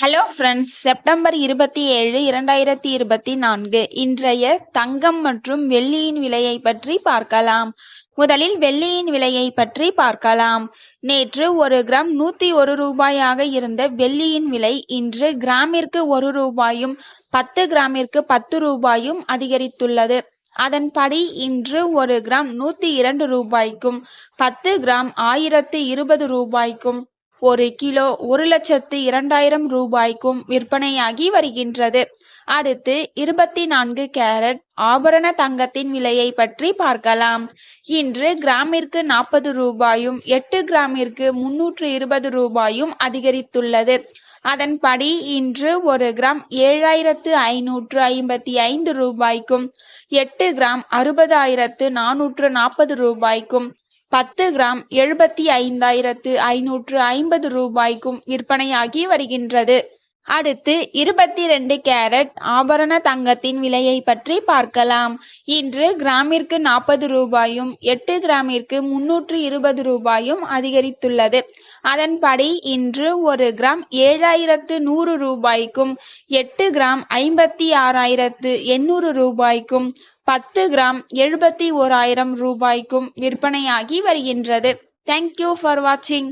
Hello friends September இருபத்தி ஏழு இரண்டாயிரத்தி இருபத்தி நான்கு. இன்றைய தங்கம் மற்றும் வெள்ளியின் விலையை பற்றி பார்க்கலாம். முதலில் வெள்ளியின் விலையை பற்றி பார்க்கலாம். நேற்று ஒரு கிராம் நூத்தி ஒரு ரூபாயாக இருந்த வெள்ளியின் விலை இன்று கிராமிற்கு ஒரு ரூபாயும் பத்து கிராமிற்கு பத்து ரூபாயும் அதிகரித்துள்ளது. அதன்படி இன்று ஒரு கிராம் நூத்தி இரண்டு ரூபாய்க்கும் பத்து கிராம் ஆயிரத்து இருபது ரூபாய்க்கும் ஒரு கிலோ ஒரு லட்சத்து இரண்டாயிரம் ரூபாய்க்கும் விற்பனையாகி வருகின்றது. அடுத்து இருபத்தி நான்கு கேரட் ஆபரண தங்கத்தின் விலையை பற்றி பார்க்கலாம். இன்று கிராமிற்கு நாற்பது ரூபாயும் எட்டு கிராமிற்கு முன்னூற்று இருபது ரூபாயும் அதிகரித்துள்ளது. அதன்படி இன்று ஒரு கிராம் ஏழாயிரத்து ஐநூற்று ஐம்பத்தி ஐந்து ரூபாய்க்கும் எட்டு கிராம் அறுபதாயிரத்து நானூற்று நாற்பது ரூபாய்க்கும் பத்து கிராம் எழுபத்தி ஐந்தாயிரத்து ஐநூற்று ஐம்பது ரூபாய்க்கும் விற்பனையாகி வருகின்றது. அடுத்து இருபத்தி ரெண்டு கேரட் ஆபரண தங்கத்தின் விலையை பற்றி பார்க்கலாம். இன்று கிராமிற்கு நாற்பது ரூபாயும் எட்டு கிராமிற்கு முன்னூற்று இருபது ரூபாயும் அதிகரித்துள்ளது. அதன்படி இன்று ஒரு கிராம் ஏழாயிரத்து நூறு ரூபாய்க்கும் எட்டு கிராம் ஐம்பத்தி ஆறாயிரத்து எண்ணூறு ரூபாய்க்கும் பத்து கிராம் எழுபத்தி ஓராயிரம் ரூபாய்க்கும் விற்பனையாகி வருகின்றது. தேங்க்யூ ஃபார் வாட்சிங்